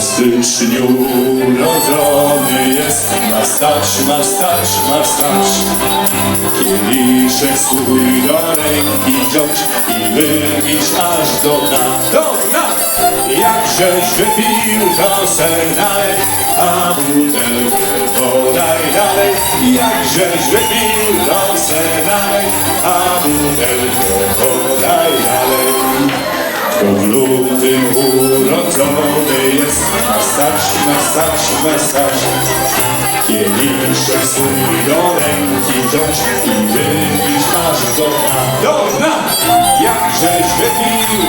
styczniu urodzony jest. Ma stać, ma stać, ma stać. Kieliszek swój do ręki wziąć i wypić aż do dna. Do dna! Jakżeś wypił, to se nalej, a butelkę podaj dalej. Jakżeś wypił, to se nalej, a butelkę podaj dalej. Kto w lutym urodzony jest, ma stać, ma stać, ma stać. Kieliszek swój do ręki wziąć i wypić aż do dna. Jakżeś wypił,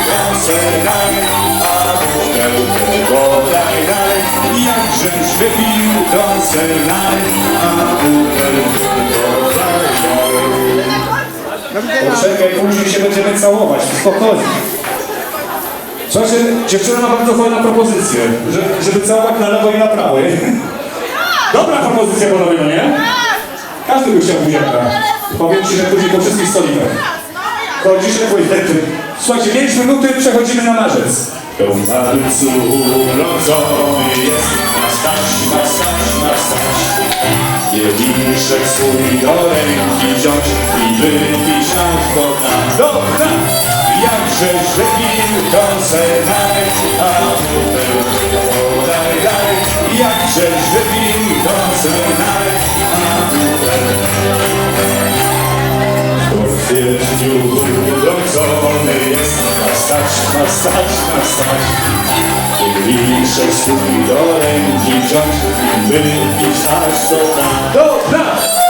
dalej, a butelkę podaj dalej. Jakżeś wypił, dalej, a butelkę podaj dalej. Poczekaj, później się będziemy całować, spokojnie. Słuchajcie, dziewczyna ma bardzo fajną propozycję, że, żeby całować na lewo i na prawo. nie? Dobra propozycja panowie, no nie? Każdy by chciał buziaka. Powiem ci, że później po wszystkich stolikach. Chodzisz, ewidentny. Słuchajcie, 5 minuty, przechodzimy na marzec. To w marcu urodzony jest, ma stać, ma stać, ma stać. Kieliszek swój do ręki wziąć i wypić aż do wypił, to se nalej, a butelkę podaj dalej. Jakżeś wypił, to se nalej, a w kwietniu urodzony jest, ma stać, ma stać, ma stać. Kieliszek swój do ręki wziąć i wypić aż do dna. Do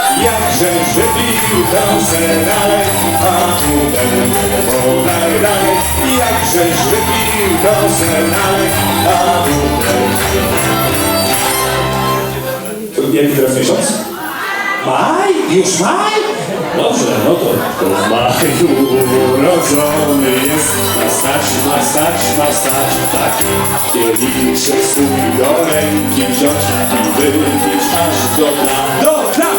wypił, to se dalej, a butelkę podaj dalej. Wypił, to se dalej, a To Jaki teraz miesiąc? Maj? Już maj? Dobrze, no to... To w maju urodzony jest, ma stać, ma stać, ma stać, tak. Kieliszek swój do ręki wziąć i wypić aż do dna. Do dna!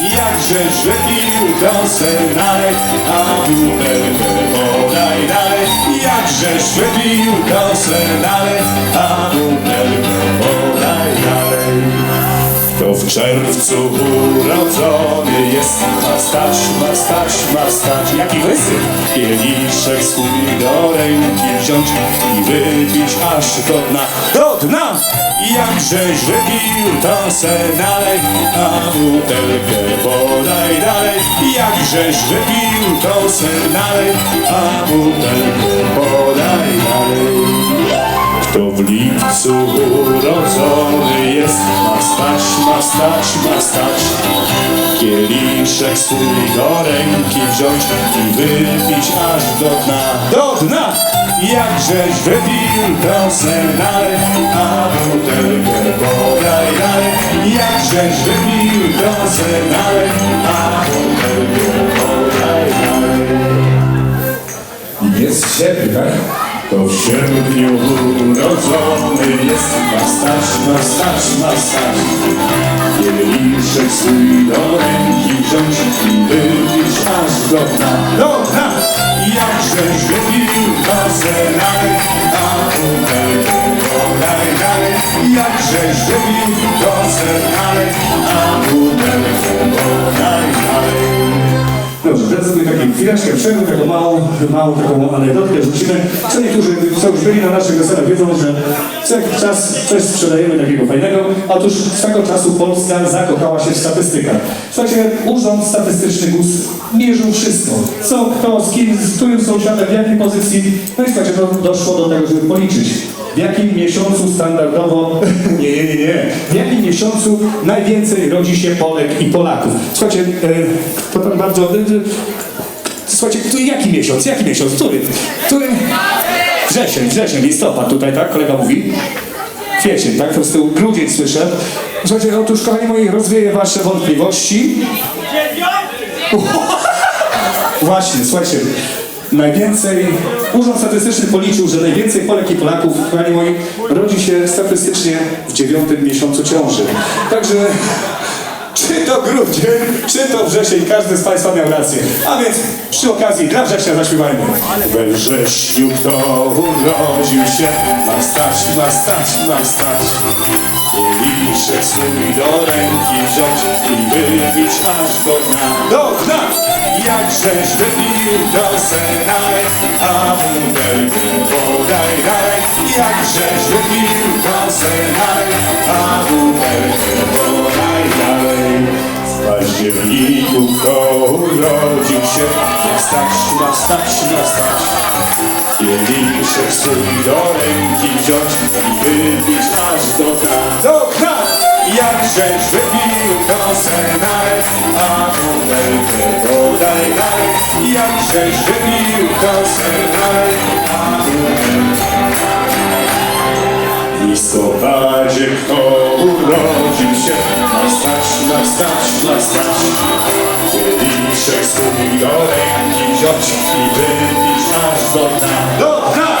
Jakżeś wypił, to se nalej, a butelkę podaj dalej. Jakżeś wypił, to se nalej, a butelkę podaj dalej. To w czerwcu urodzony jest, ma stać, ma stać, ma stać. Jaki wysyp? Kieliszek swój do ręki wziąć i wypić aż do dna. Do dna! Jakżeś wypił, to se nalej, a butelkę podaj dalej. Jakżeś wypił, to se nalej, a butelkę podaj dalej. Kto w lipcu urodzony stać, ma stać, ma stać. Kieliszek swój do ręki wziąć i wypić aż do dna. Do dna! Jakżeś wypił, to se nalej, a butelkę podaj dalej. Jakżeś wypił, to se nalej, a butelkę podaj dalej. Jest sierpień, tak? To w sierpniu urodzony jest, ma stać, ma stać, ma stać. Kieliszek swój do ręki wziąć i wypić aż do dna. Do dna! To se nalej, a butelkę podaj dalej. To se nalej, a butelkę podaj dalej. Dobrze, teraz sobie taką chwileczkę przerwy, taką małą, małą taką anegdotkę rzucimy. Co niektórzy, co już byli na naszych weselach, wiedzą, że co czas coś sprzedajemy takiego fajnego. Otóż z tego czasu Polska zakochała się w statystykach. Słuchajcie, Urząd Statystyczny GUS mierzył wszystko. Co, kto, z kim, z którym sąsiadem, w jakiej pozycji. No i słuchajcie, to doszło do tego, żeby policzyć. W jakim miesiącu standardowo, nie, nie, nie, nie, w jakim miesiącu najwięcej rodzi się Polek i Polaków. Słuchajcie, e, to pan bardzo, słuchajcie, który, jaki miesiąc, jaki miesiąc, który, który, wrzesień, wrzesień, listopad tutaj, tak, kolega mówi, kwiecień, tak, to z tyłu grudzień słyszę. Słuchajcie, otóż, kochani moi, rozwieję wasze wątpliwości. Właśnie, słuchajcie, najwięcej, Urząd Statystyczny policzył, że najwięcej Polek i Polaków, kochani moi, rodzi się statystycznie w dziewiątym miesiącu ciąży. Także czy to grudzień, czy to wrzesień, każdy z Państwa miał rację. A więc przy okazji dla września zaśpiewajmy. We wrześniu kto urodził się, ma stać, ma stać, ma stać. Kieliszek swój do ręki wziąć i wypić aż do dna. Do dna! Jakżeś wypił do senaj, a butelkę podaj daj. Jakżeś wypił do senaj, a dalej. W październiku kto urodził się, stać, ma stać, ma stać. Kieliszek swój do ręki wziąć i wypić aż do dna. Do dna! Jakżeś wypił to senaj, a butelkę podaj daj. Jakżeś wypił to senaj, a butelkę W listopadzie kto urodził się, stać, ma stać, ma stać. Kieliszek swój do ręki wziąć i wypić aż do dna. Do dna!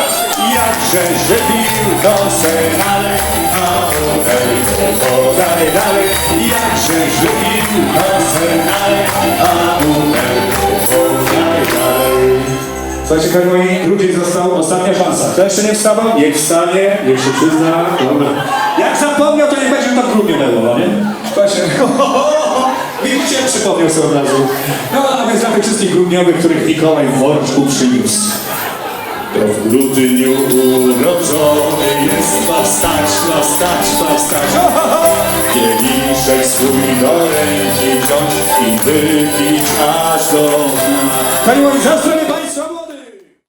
Jakżeś wypił to senale, a butelkę podaj dalej. Jakżeś wypił to senale, a butelkę podaj dalej. Słuchajcie, kochani moi, grudzień został, ostatnia szansa. Kto jeszcze nie wstawał? Niech wstanie, niech się przyzna. Dobra. Jak zapomniał, to nie będzie grudniu było, no nie? Słuchajcie, widzicie, przypomniał sobie od razu. No, a więc dla tych wszystkich grudniowych, których Mikołaj w worczku przyniósł. To w grudniu urodzony jest, ma wstać, ma wstać, ma wstać. Kieliszek swój do ręki wziąć i wypić aż do dna. Za zdrowie